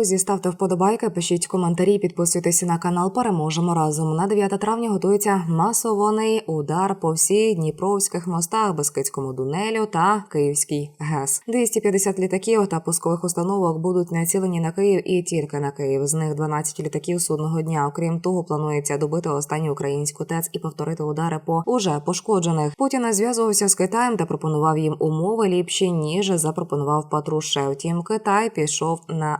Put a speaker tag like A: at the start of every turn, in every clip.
A: Друзі, ставте вподобайки, пишіть коментарі, підписуйтесь на канал. Переможемо разом. На 9 травня готується масований удар по всіх дніпровських мостах, Бескидському Дунелю та Київський ГЕС. 250 літаків та пускових установок будуть націлені на Київ і тільки на Київ. З них 12 літаків судного дня. Окрім того, планується добити останню українську ТЕЦ і повторити удари по уже пошкоджених. Путін зв'язувався з Китаєм та пропонував їм умови ліпші ніж запропонував Патрушев. Втім, Китай пішов на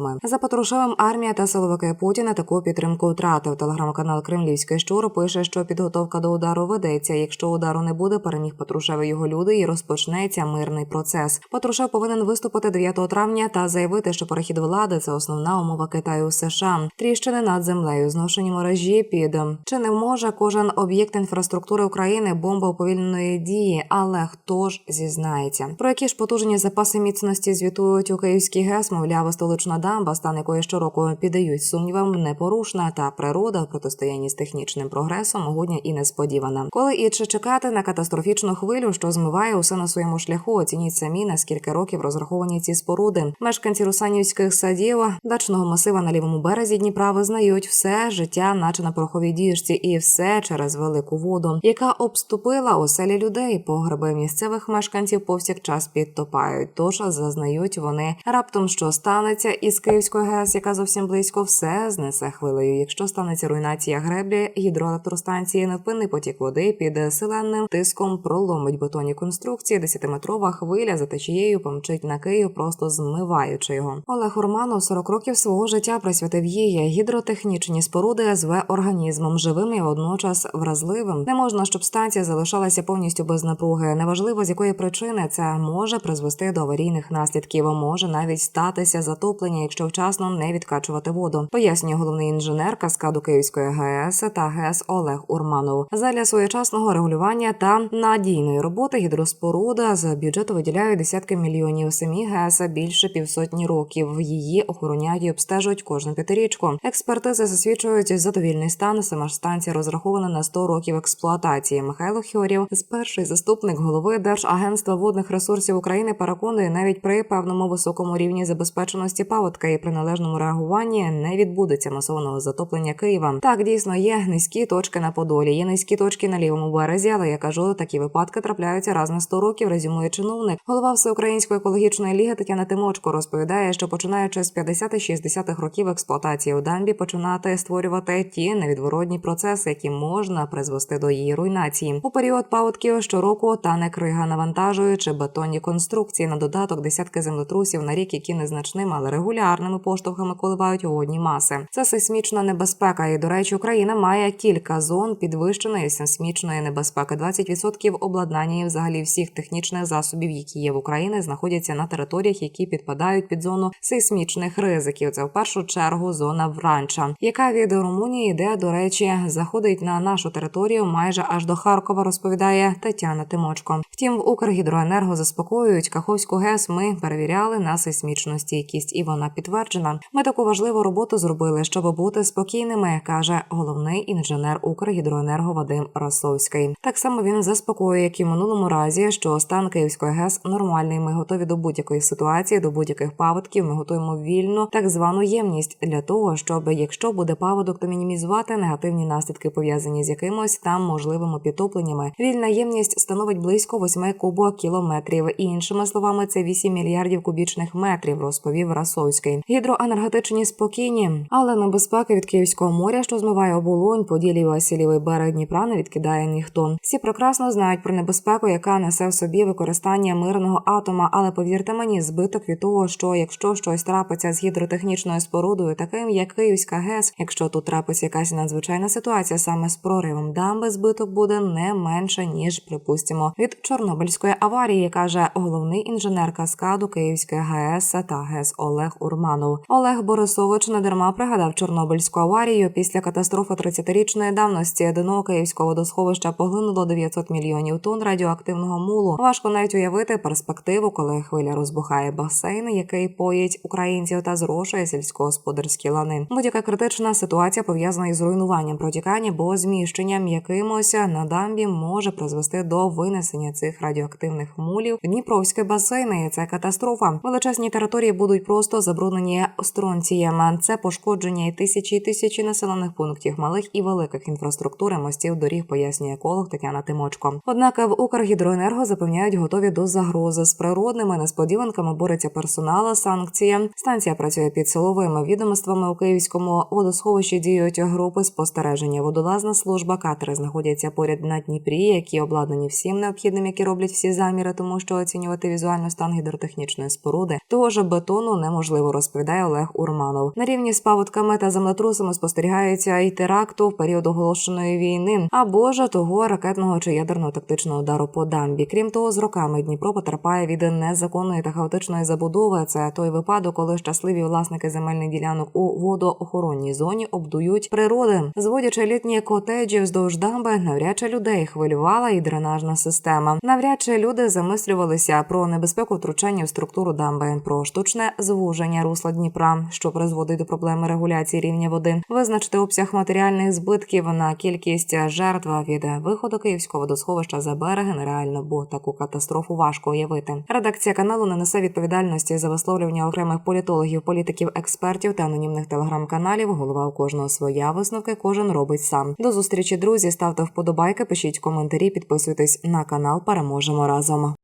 A: роздуми. За Патрушевим армія та силовики Путіна таку підтримку втратив. Телеграм-канал Кремлівський щур пише, що підготовка до удару ведеться. Якщо удару не буде, переміг Патрушев і його люди, і розпочнеться мирний процес. Патрушев повинен виступити 9 травня та заявити, що перехід влади це основна умова Китаю США. Тріщини над землею, зношені мережі під чи не може кожен об'єкт інфраструктури України бомба уповільненої дії, але хто ж зізнається? Про які ж потужні запаси міцності звітують у Київський ГЕС, мовляв, столична дамба, стан якої щороку піддають сумнівам, непорушна та природа в протистоянні з технічним прогресом могутня і несподівана. Коли і чи чекати на катастрофічну хвилю, що змиває усе на своєму шляху, оцініть самі на скільки років розраховані ці споруди. Мешканці русанівських садів, дачного масива на лівому березі Дніпра визнають все життя, наче на пороховій діжці, і все через велику воду, яка обступила оселі людей. Погреби місцевих мешканців повсякчас підтопають. Тож зазнають вони раптом, що станеться із Київської ГЕС, яка зовсім близько, все знесе хвилею. Якщо станеться руйнація греблі, гідроелектростанції, невпинний потік води під силенним тиском проломить бетонні конструкції. Десятиметрова хвиля за течією помчить на Київ, просто змиваючи його. Олег Урманов 40 років свого життя присвятив їй гідротехнічні споруди ЗВ організмом живим і водночас вразливим. Не можна, щоб станція залишалася повністю без напруги. Неважливо з якої причини це може призвести до аварійних наслідків. Може навіть статися затоплення, якщо вчасно не відкачувати воду. Пояснює головний інженер каскаду Київської ГЕС та ГЕС Олег Урманов. Задля своєчасного регулювання та надійної роботи гідроспоруда з бюджету виділяють десятки мільйонів. Самі ГЕС більше півсотні років. Її охороняють і обстежують кожну п'ятирічку. Експертизи засвідчують задовільний стан. Сама ж станція розрахована на 100 років експлуатації. Михайло Хьорів, перший заступник голови Держагентства водних ресурсів України, переконує, навіть при певному високому рівні забезпеченості паводка і при належному реагуванні не відбудеться масованого затоплення Києва. Так дійсно є низькі точки на Подолі, є низькі точки на лівому березі, але я кажу, такі випадки трапляються раз на 100 років. Резюмує чиновник. Голова Всеукраїнської екологічної ліги Тетяна Тимочко розповідає, що починаючи з 50-60-х років експлуатації у дамбі починати створювати ті невідворотні процеси, які можна призвести до її руйнації. У період паводків щороку тане крига навантажуючи бетонні конструкції на додаток десятки землетрусів на рік, які незначними, але регулярними поштовхами коливають водні маси. Це сейсмічна небезпека. І до речі, Україна має кілька зон підвищеної сейсмічної небезпеки. 20% обладнання і взагалі всіх технічних засобів, які є в Україні, знаходяться на територіях, які підпадають під зону сейсмічних ризиків. Це в першу чергу зона Вранча, яка від Румунії йде, до речі, заходить на нашу територію майже аж до Харкова. Розповідає Тетяна Тимочко. Втім, в Укргідроенерго заспокоюють Каховську ГЕС. Ми перевіряли на сейсмічну стійкість, і вона підтверджена. Ми таку важливу роботу зробили, щоб бути спокійними, каже головний інженер Укргідроенерго Вадим Расовський. Так само він заспокоює, як і в минулому разі, що стан Київської ГЕС нормальний. Ми готові до будь-якої ситуації, до будь-яких паводків. Ми готуємо вільну так звану ємність для того, щоб якщо буде паводок, то мінімізувати негативні наслідки пов'язані з якимось там можливими підтопленнями. Вільна ємність становить близько 8 кубок кілометрів. Іншими словами, це 8 мільярдів кубічних метрів, розповів Расовський. Гідроенергетичні спокійні, але небезпеки від Київського моря, що змиває оболонь, поділі Василівий берег Дніпра, не відкидає ніхто. Всі прекрасно знають про небезпеку, яка несе в собі використання мирного атома. Але повірте мені, збиток від того, що якщо щось трапиться з гідротехнічною спорудою, таким як Київська ГЕС, якщо тут трапиться якась надзвичайна ситуація, саме з проривом дамби збиток буде не менше ніж припустимо від Чорнобильської аварії, каже головний інженер каскаду Київської ГАЕС та ГЕС Олег Урманов. Олег Борисович недарма пригадав Чорнобильську аварію після катастрофи 30-річної давності. Дно Київського водосховища поглинуло 900 мільйонів тонн радіоактивного мулу. Важко навіть уявити перспективу, коли хвиля розбухає басейн, який поїть українців та зрошує сільськогосподарські лани. Будь-яка критична ситуація пов'язана із руйнуванням протікання, бо зміщенням якимось на дамбі може призвести до винесення цих радіоактивних мулів Дніпровське басейни. Це катастрофа. Величезні території будуть просто забруднені забруднені стронцієм. Це пошкодження і тисячі і тисячі населених пунктів малих і великих інфраструктури мостів доріг, пояснює еколог Тетяна Тимочко. Однак в Укргідроенерго запевняють, готові до загрози з природними несподіванками бореться персонал. Санкція станція працює під силовими відомствами у Київському водосховищі. Діють групи спостереження. Водолазна служба катери знаходяться поряд на Дніпрі, які обладнані всім необхідним, які роблять всі заміри, тому що оцінювати візуальний стан гідротехнічної споруди того ж бетону неможливо, розповідає Олег Урманов. На рівні з паводками та землетрусами спостерігаються і теракту в період оголошеної війни, або ж того ракетного чи ядерного тактичного удару по дамбі. Крім того, з роками Дніпро потерпає від незаконної та хаотичної забудови. Це той випадок, коли щасливі власники земельних ділянок у водоохоронній зоні обдують природи, зводячи літні котеджі вздовж дамби, навряд чи людей хвилювала і дренажна система. Навряд чи люди замислювалися про небезпеку втручання в структуру дамби, про штучне звуження русла Дніпра, що призводить до проблеми регуляції рівня води, визначити обсяг матеріальних збитків на кількість жертв від виходу київського водосховища за береги нереально, бо таку катастрофу важко уявити. Редакція каналу не несе відповідальності за висловлювання окремих політологів, політиків, експертів та анонімних телеграм-каналів. Голова у кожного своя висновки кожен робить сам. До зустрічі, друзі. Ставте вподобайки, пишіть коментарі, підписуйтесь на канал. Переможемо разом.